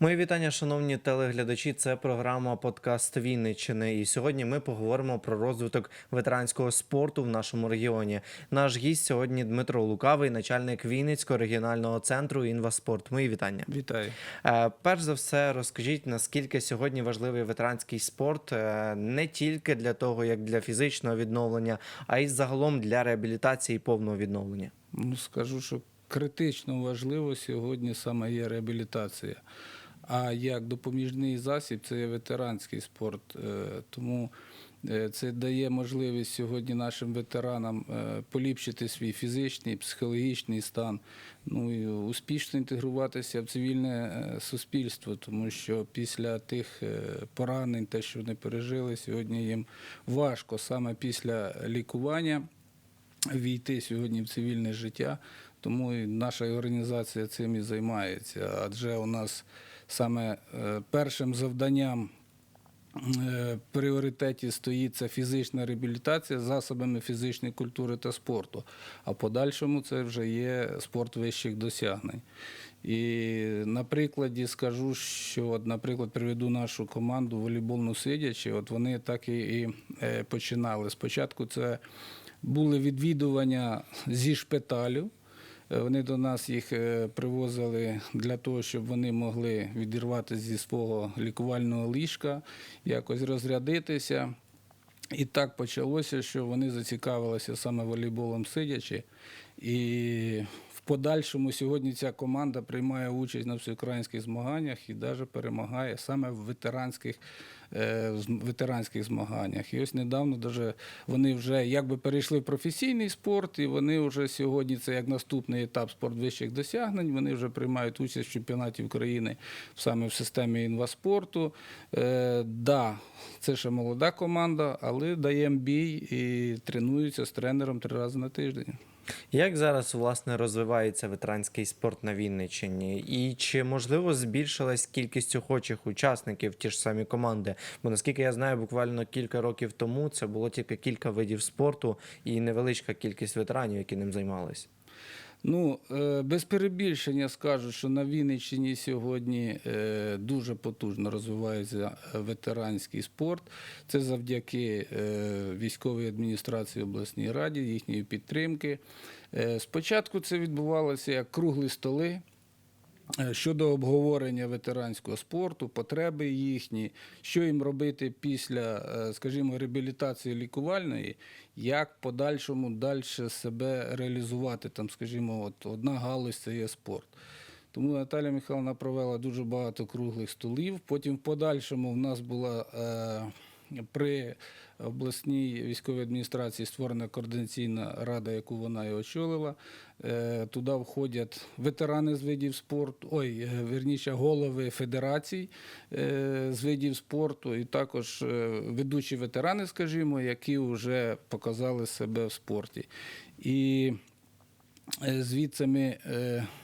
Мої вітання, шановні телеглядачі. Це програма Подкаст Вінниччини. І сьогодні ми поговоримо про розвиток ветеранського спорту в нашому регіоні. Наш гість сьогодні Дмитро Лукавий, начальник Вінницького регіонального центру Інваспорт. Мої вітання. Вітаю. Е, Перш за все, розкажіть, наскільки сьогодні важливий ветеранський спорт е, не тільки для того, як для фізичного відновлення, а й загалом для реабілітації і повного відновлення. Ну, скажу, що критично важливо сьогодні саме є реабілітація. А як допоміжний засіб це є ветеранський спорт. Е, Тому е, це дає можливість сьогодні нашим ветеранам е, поліпшити свій фізичний, психологічний стан, ну і успішно інтегруватися в цивільне суспільство, тому що після тих поранень, те, що вони пережили, сьогодні їм важко саме після лікування війти сьогодні в цивільне життя. Тому і наша організація цим і займається. Адже у нас саме е, першим завданням е, в пріоритеті стоїть це фізична реабілітація засобами фізичної культури та спорту. А в подальшому це вже є спорт вищих досягнень. І на прикладі скажу, що, от, наприклад, приведу нашу команду волейбольну сидячи, от вони так і, е, починали. Спочатку це були відвідування зі шпиталю. Е, Вони до нас їх е, привозили для того, щоб вони могли відірватися зі свого лікувального ліжка, якось розрядитися. І так почалося, що вони зацікавилися саме волейболом сидячи. І в подальшому сьогодні ця команда приймає участь на всеукраїнських змаганнях і навіть перемагає саме в ветеранських, ветеранських змаганнях. І ось недавно даже вони вже якби перейшли в професійний спорт, і вони вже сьогодні це як наступний етап спорт вищих досягнень. Вони вже приймають участь в чемпіонаті України саме в системі інваспорту. Е, да, це ще молода команда, але даємо бій і тренуються з тренером три рази на тиждень. Як зараз власне розвивається ветеранський спорт на Вінниччині? І чи можливо збільшилась кількість охочих учасників ті ж самі команди? Бо наскільки я знаю, буквально кілька років тому це було тільки кілька видів спорту і невеличка кількість ветеранів, які ним займались. Ну, е, без перебільшення скажу, що на Вінниччині сьогодні е, дуже потужно розвивається е, ветеранський спорт. Це завдяки військовій адміністрації обласній раді, їхньої підтримки. Спочатку це відбувалося як круглі столи. Е, Щодо обговорення ветеранського спорту, потреби їхні, що їм робити після, е, скажімо, реабілітації лікувальної, як подальшому далі себе реалізувати. Там, скажімо, от одна галузь це є спорт. Тому Наталя Михайловна провела дуже багато круглих столів. Потім в подальшому в нас була е, при обласній військовій адміністрації створена координаційна рада, яку вона і очолила. Е, туди входять ветерани з видів спорту, ой, е, вірніше, голови федерацій е, з видів спорту, і також ведучі ветерани, скажімо, які вже показали себе в спорті. І Звідси ми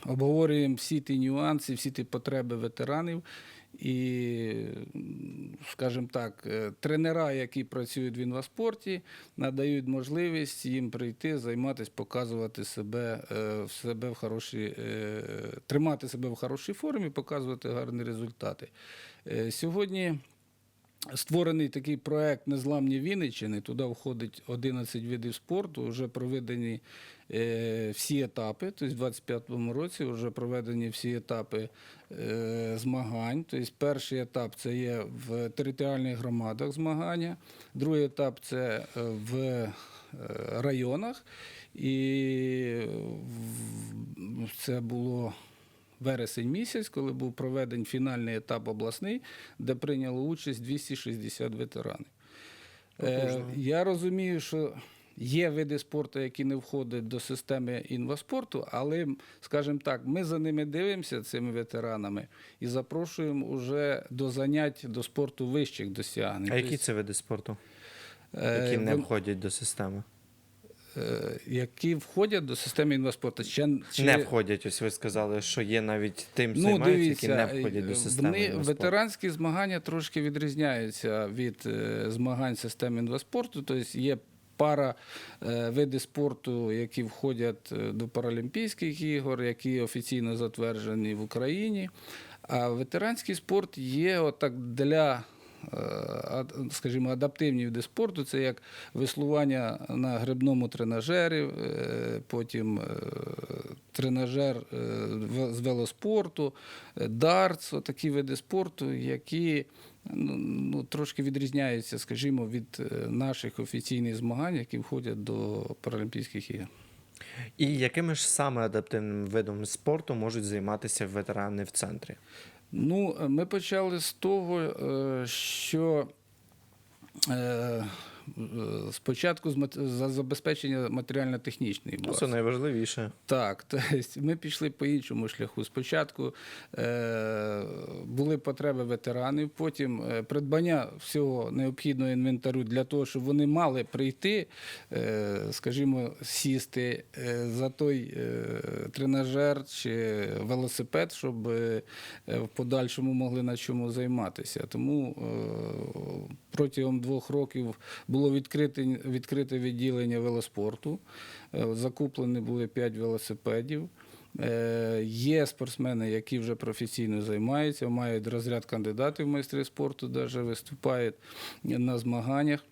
обговорюємо всі ті нюанси, всі ті потреби ветеранів. І, скажімо так, е, тренера, які працюють в інваспорті, надають можливість їм прийти, займатися, показувати себе, е, в себе в хорошій, е, тримати себе в хорошій формі, показувати гарні результати. Сьогодні Створений такий проект Незламні Вінниччини. Туди входить 11 видів спорту. Вже проведені е, всі етапи. Тобто, в 25-му році вже проведені всі етапи е, змагань. Тобто, перший етап це є в територіальних громадах змагання, другий етап це е, в районах. І це було вересень місяць, коли був проведений фінальний етап обласний, де прийняло участь 260 ветеранів. Е, я розумію, що є види спорту, які не входять до системи інваспорту, але, скажімо так, ми за ними дивимося, цими ветеранами, і запрошуємо уже до занять до спорту вищих досягнень. А які Тобто, це види спорту, е, які не входять до системи? Е, які входять до системи інваспорту. Чи- Не входять. Ось ви сказали, що є навіть тим Ну, займаються, які не входять до системи. вони, інваспорту. ветеранські змагання трошки відрізняються від е, змагань системи інваспорту. Тобто є пара е, види спорту, які входять до Паралімпійських ігор, які офіційно затверджені в Україні. А ветеранський спорт є отак для. Е, Скажімо, адаптивні види спорту це як веслування на грибному тренажері, е, потім е, тренажер з велоспорту, дартс, такі види спорту, які ну, ну, трошки відрізняються, скажімо, від наших офіційних змагань, які входять до Паралімпійських ігор. І якими ж саме адаптивним видом спорту можуть займатися ветерани в центрі? Ну, е, ми почали з того, е, що е, спочатку з за забезпечення матеріально-технічної Ну, бази. це найважливіше. Так, тобто ми пішли по іншому шляху. Спочатку е, були потреби ветеранів, потім е, придбання всього необхідного інвентарю для того, щоб вони мали прийти, е, скажімо, сісти е, за той е, тренажер чи велосипед, щоб е, в подальшому могли на чому займатися. Тому е, протягом двох років було відкрите, відкрите відділення велоспорту. Е, Закуплені були 5 велосипедів. Е, Є спортсмени, які вже професійно займаються, мають розряд кандидатів в майстри спорту, навіть виступають на змаганнях.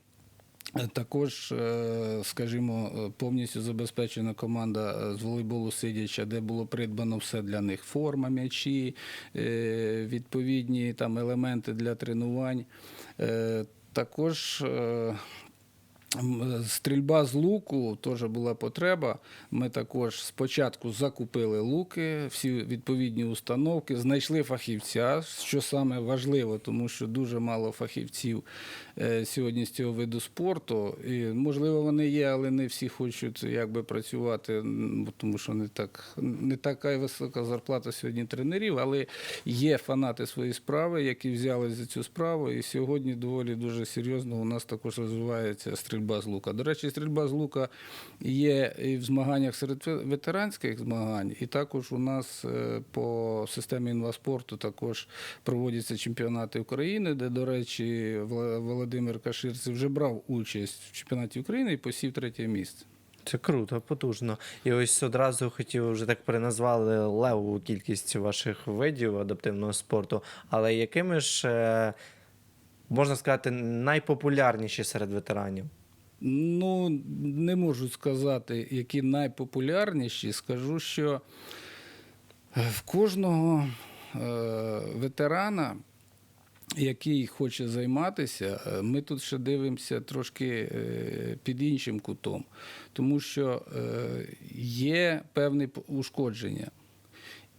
Е, Також, скажімо, повністю забезпечена команда з волейболу сидяча, де було придбано все для них: форма, м'ячі, відповідні там елементи для тренувань. Також е, Стрільба з луку теж була потреба. Ми також спочатку закупили луки, всі відповідні установки, знайшли фахівця, що саме важливо, тому що дуже мало фахівців е, сьогодні з цього виду спорту. І, можливо, вони є, але не всі хочуть якби, працювати, тому що не, так, не така висока зарплата сьогодні тренерів, але є фанати своєї справи, які взялись за цю справу. І сьогодні доволі дуже серйозно у нас також розвивається стрільба з лука. До речі, стрільба з лука є і в змаганнях серед ветеранських змагань, і також у нас е, по системі інваспорту також проводяться чемпіонати України, де, до речі, Володимир Каширцев вже брав участь в чемпіонаті України і посів третє місце. Це круто, потужно. І ось одразу хотів вже так переназвали левову кількість ваших видів адаптивного спорту. Але якими ж, е, можна сказати, найпопулярніші серед ветеранів? Ну, не можу сказати, які найпопулярніші. Скажу, що е, в кожного е, ветерана, який хоче займатися, е, ми тут ще дивимося трошки під іншим кутом, тому що є певні ушкодження.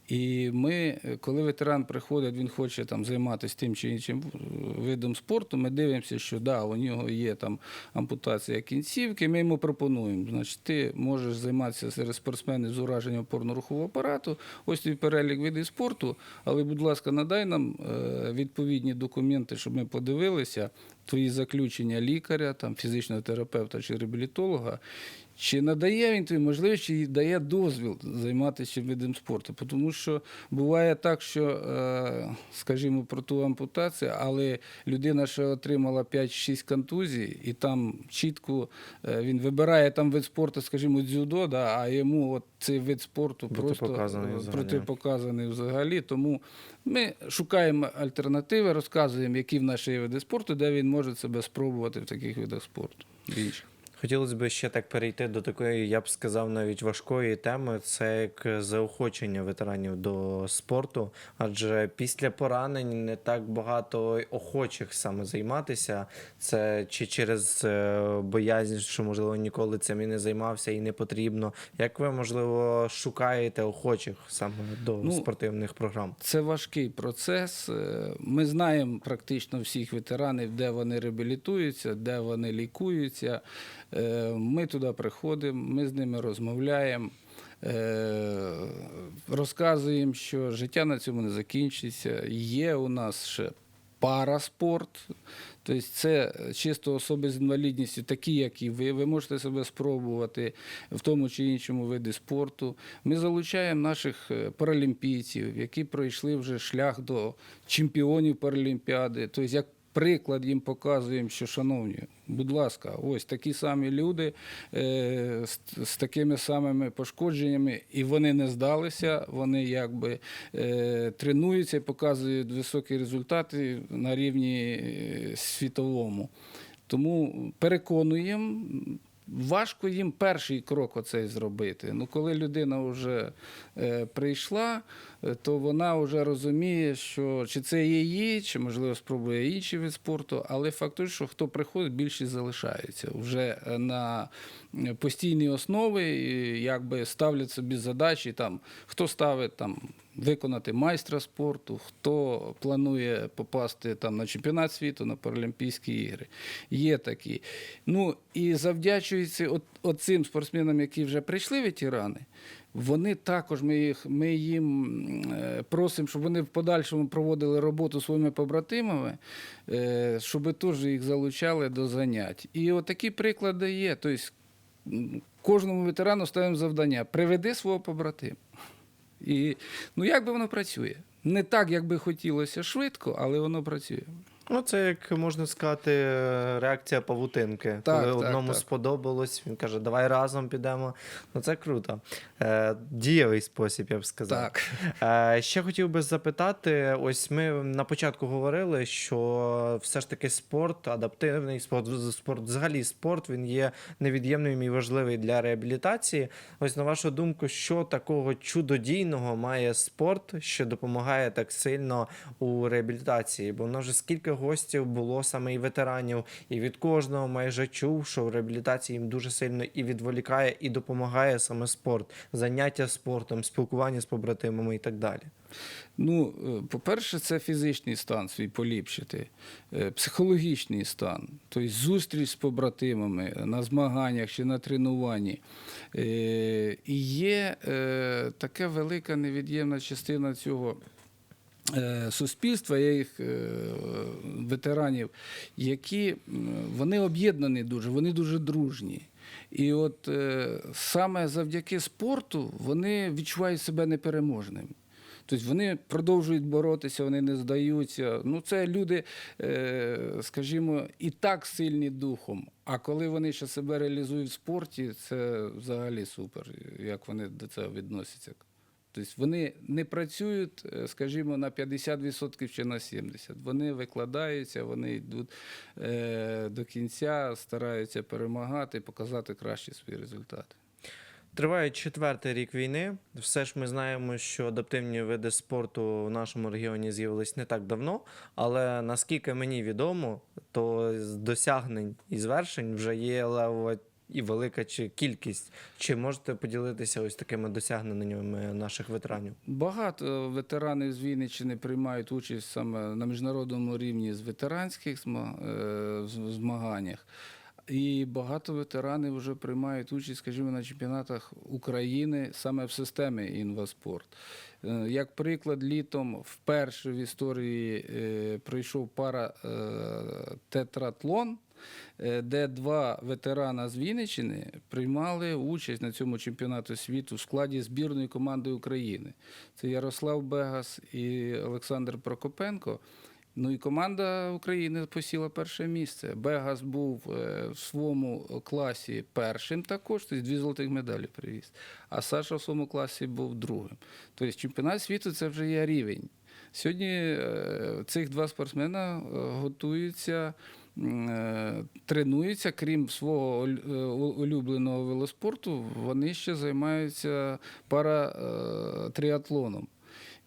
І ми, е, коли ветеран приходить, він хоче там займатися тим чи іншим е, видом спорту, ми дивимося, що да, у нього є там ампутація кінцівки. Ми йому пропонуємо, значить, ти можеш займатися серед спортсменів з ураженням опорно-рухового апарату. Ось твій перелік видів спорту, але, будь ласка, надай нам е, відповідні документи, щоб ми подивилися твої заключення лікаря, там, фізичного терапевта чи реабілітолога. Чи надає він тобі можливість, чи дає дозвіл займатися видом спорту? Тому що буває так, що, е, скажімо, про ту ампутацію, але людина ще отримала 5-6 контузій, і там чітко е, він вибирає там вид спорту, скажімо, дзюдо, да, а йому от цей вид спорту просто Протипоказаний е, взагалі. протипоказаний взагалі. Тому ми шукаємо альтернативи, розказуємо, які в нас є види спорту, де він може себе спробувати в таких видах спорту. Більше. Хотілося б ще так перейти до такої, я б сказав, навіть важкої теми. Це як заохочення ветеранів до спорту. Адже після поранень не так багато охочих саме займатися. Це чи через е, боязнь, що можливо ніколи цим і не займався і не потрібно. Як ви можливо шукаєте охочих саме до Ну, спортивних програм? Це важкий процес. Е, Ми знаємо практично всіх ветеранів, де вони реабілітуються, де вони лікуються. Е, Ми туди приходимо, ми з ними розмовляємо. е, Розказуємо, що життя на цьому не закінчиться. Є у нас ще параспорт, тобто це чисто особи з інвалідністю, такі, як і ви. Ви можете себе спробувати в тому чи іншому виді спорту. Ми залучаємо наших е, паралімпійців, які пройшли вже шлях до чемпіонів Паралімпіади. Тобто, як приклад їм показуємо, що, шановні, будь ласка, ось такі самі люди е, з, з такими самими пошкодженнями, і вони не здалися, вони якби е, тренуються і показують високі результати на рівні е, світовому. Тому переконуємо. Важко їм перший крок оцей зробити. Ну, коли людина вже е, прийшла, то вона вже розуміє, що чи це її, чи можливо спробує інший вид спорту. Але факт що хто приходить, більшість залишається вже е, на е, постійній основі, якби ставлять собі задачі. Там хто ставить там виконати майстра спорту, хто планує попасти там на чемпіонат світу, на Паралімпійські ігри. Є такі. Ну і завдячується от, от цим спортсменам, які вже прийшли ветерани. Вони також ми їх ми їм е, просимо, щоб вони в подальшому проводили роботу своїми побратимами, е, щоб теж їх залучали до занять. І от такі приклади є. Тобто кожному ветерану ставимо завдання: приведи свого побратима. І ну як би воно працює? Не так, як би хотілося швидко, але воно працює. Ну, це як можна сказати, реакція павутинки. Так, Коли так, одному так. сподобалось, він каже, давай разом підемо. Ну це круто. Е, дієвий спосіб, я б сказав. Так. Е, ще хотів би запитати: ось ми на початку говорили, що все ж таки спорт, адаптивний спорт, спорт, взагалі спорт, він є невід'ємним і важливий для реабілітації. Ось на вашу думку, що такого чудодійного має спорт, що допомагає так сильно у реабілітації? Бо в нас вже скільки гостів було саме і ветеранів, і від кожного майже чув, що в реабілітації їм дуже сильно і відволікає, і допомагає саме спорт, заняття спортом, спілкування з побратимами і так далі. Ну, е, по-перше, це фізичний стан свій поліпшити, е, психологічний стан, тобто зустріч з побратимами на змаганнях чи на тренуванні. Е, І є така велика невід'ємна частина цього. Е, Суспільства, є їх е, ветеранів, які вони об'єднані дуже, вони дуже дружні. І от е, саме завдяки спорту вони відчувають себе непереможними. Тобто вони продовжують боротися, вони не здаються. Ну, це люди, скажімо, і так сильні духом. А коли вони ще себе реалізують в спорті, це взагалі супер, як вони до цього відносяться. Тобто вони не працюють, е, скажімо, на 50% чи на 70%. Вони викладаються, вони йдуть е, до кінця, стараються перемагати, показати кращі свої результати. Триває четвертий рік війни. Все ж ми знаємо, що адаптивні види спорту в нашому регіоні з'явились не так давно. Але наскільки мені відомо, то з досягнень і звершень вже є левова і велика чи кількість. Чи можете поділитися ось такими досягненнями наших ветеранів? Багато ветеранів з Вінниччини приймають участь саме на міжнародному рівні з ветеранських е, змаганнях. І багато ветеранів вже приймають участь, скажімо, на чемпіонатах України саме в системі інваспорт. Е, Як приклад, літом вперше в історії е, пройшов пара тетратлон, де два ветерана з Вінниччини приймали участь на цьому чемпіонату світу в складі збірної команди України. Це Ярослав Бегас і Олександр Прокопенко. Ну і команда України посіла перше місце. Бегас був е, в своєму класі першим також, тобто дві золотих медалі привіз. А Саша в своєму класі був другим. Тобто чемпіонат світу це вже є рівень. Сьогодні е, цих два спортсмена е, готуються, е, тренуються, крім свого е, улюбленого велоспорту, вони ще займаються паратріатлоном.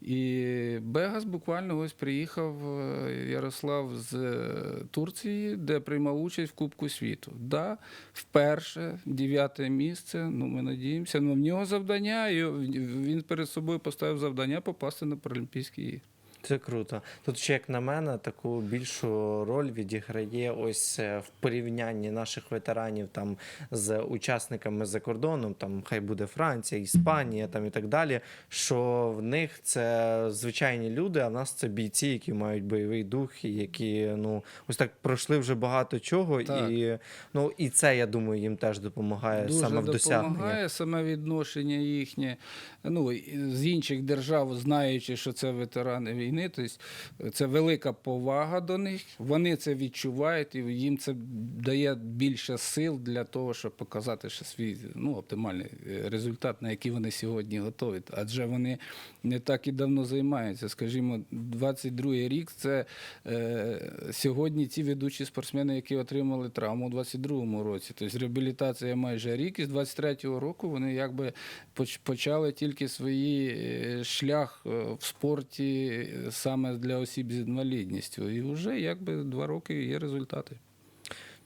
І Бегас буквально ось приїхав е, Ярослав з е, Турції, де приймав участь в Кубку світу. Да, вперше дев'яте місце. Ну, ми надіємося. Ну, в нього завдання, і він перед собою поставив завдання попасти на Паралімпійські ігри. Це круто. Тут ще, як на мене, таку більшу роль відіграє ось е, в порівнянні наших ветеранів там з учасниками за кордоном, там хай буде Франція, Іспанія там і так далі. Що в них це звичайні люди, а в нас це бійці, які мають бойовий дух, і які ну ось так пройшли вже багато чого. Так. І ну і це я думаю, їм теж допомагає Дуже саме в досягненні. допомагає саме відношення їхнє. Ну, з інших держав, знаючи, що це ветерани війни, війни. Тобто це велика повага до них. Вони це відчувають, і їм це дає більше сил для того, щоб показати ще свій ну, оптимальний е, результат, на який вони сьогодні готові. Адже вони не так і давно займаються. Скажімо, 22-й рік це е, сьогодні ті ведучі спортсмени, які отримали травму у 22-му році. Тобто реабілітація майже рік, і з 23-го року вони якби поч- почали тільки свій е, шлях е, в спорті е, саме для осіб з інвалідністю. І вже якби два роки є результати.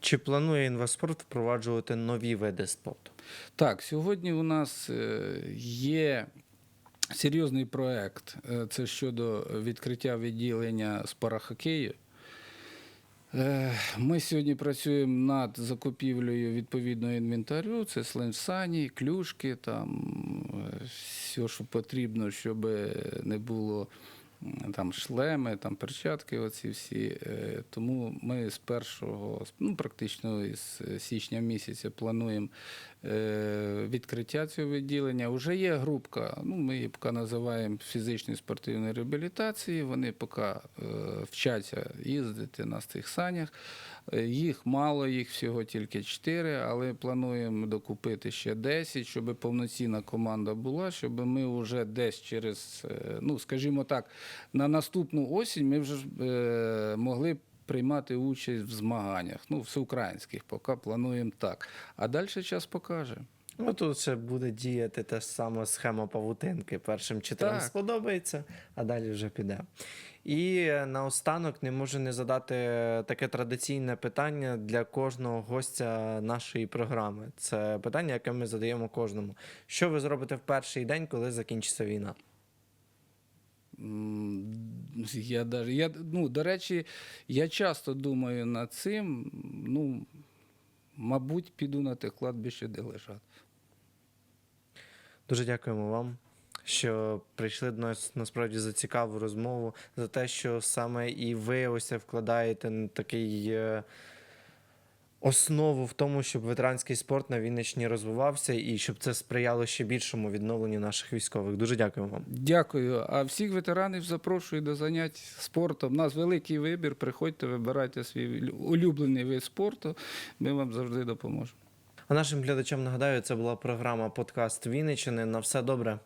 Чи планує інвестспорт впроваджувати нові види спорту? Так, сьогодні у нас е, є серйозний проект. Е, Це щодо відкриття відділення з парахокею. Е, Ми сьогодні працюємо над закупівлею відповідного інвентарю. Це сленсані, клюшки, там все, що потрібно, щоб не було там шлеми, там перчатки. Оці всі. Е, Тому ми з першого, ну практично із січня місяця плануємо відкриття цього відділення. Уже є групка, ну ми її поки називаємо фізичної спортивної реабілітації. Вони поки е, вчаться їздити на цих санях. Е, Їх мало, їх всього тільки 4, але плануємо докупити ще 10, щоб повноцінна команда була, щоб ми вже десь через, е, ну скажімо так, на наступну осінь ми вже е, могли приймати участь в змаганнях. Ну, всеукраїнських, поки плануємо так. А далі час покаже. Ну тут ще буде діяти та ж сама схема павутинки. Першим чотирьом сподобається, а далі вже піде. І наостанок не можу не задати таке традиційне питання для кожного гостя нашої програми. Це питання, яке ми задаємо кожному. Що ви зробите в перший день, коли закінчиться війна? Я даже, я, ну, до речі, я часто думаю над цим. Ну, мабуть, піду на те кладбище, де лежать. Дуже дякуємо вам, що прийшли до нас насправді за цікаву розмову, за те, що саме і ви ось вкладаєте такий е, основу в тому, щоб ветеранський спорт на Вінниччині розвивався і щоб це сприяло ще більшому відновленню наших військових. Дуже дякуємо вам. Дякую. А всіх ветеранів запрошую до занять спортом. У нас великий вибір. Приходьте, вибирайте свій улюблений вид спорту. Ми вам завжди допоможемо. А нашим глядачам нагадаю, це була програма Подкаст Вінниччини. На все добре.